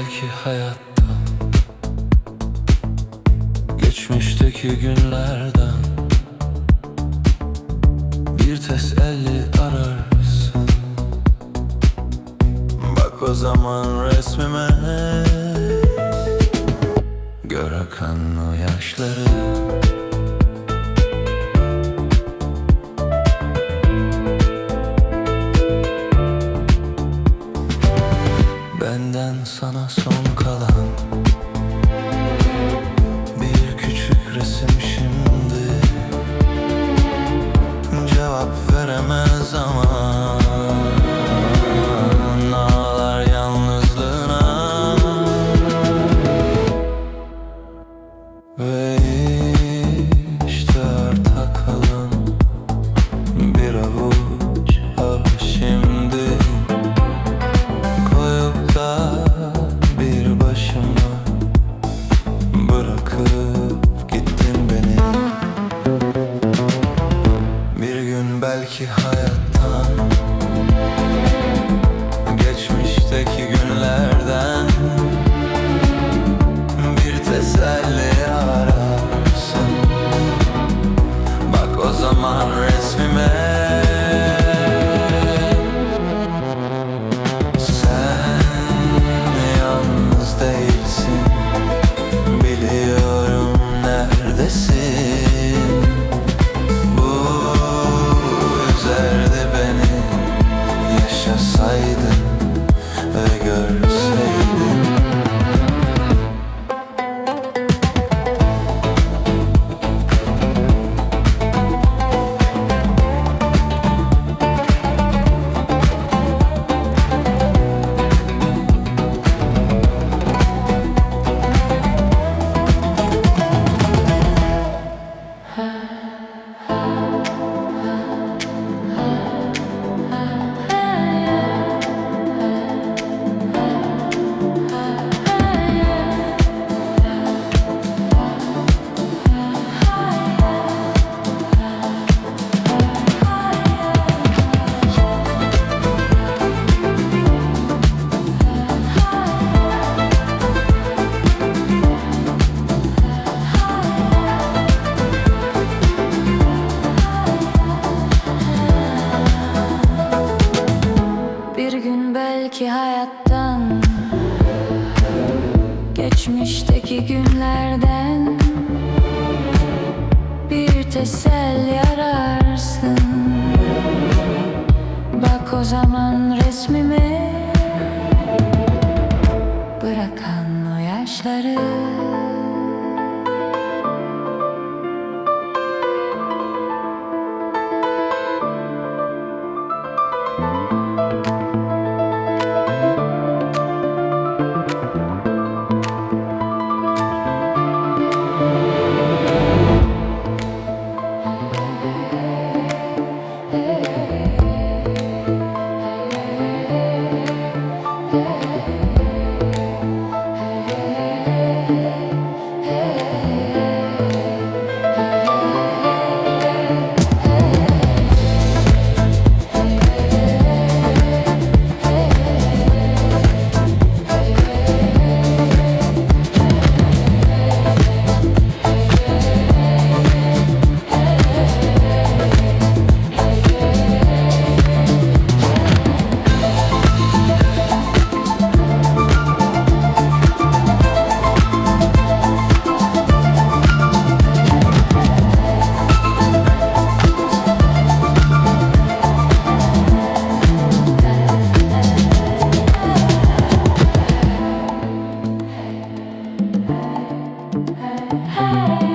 belki hayattan Geçmişteki günlerden Bir teselli ararsın. Bak o zaman resmime Gör akan belki hayattan Geçmişteki günlerden Bir teselli ararsın. Bak o zaman resmime. Sen yalnız değilsin Biliyorum neredesin Yaşasaydın ve görseydin gün belki hayattan Geçmişteki günlerden. Bir teselli ararsın Bak o zaman resmime Bırakan o yaşları high.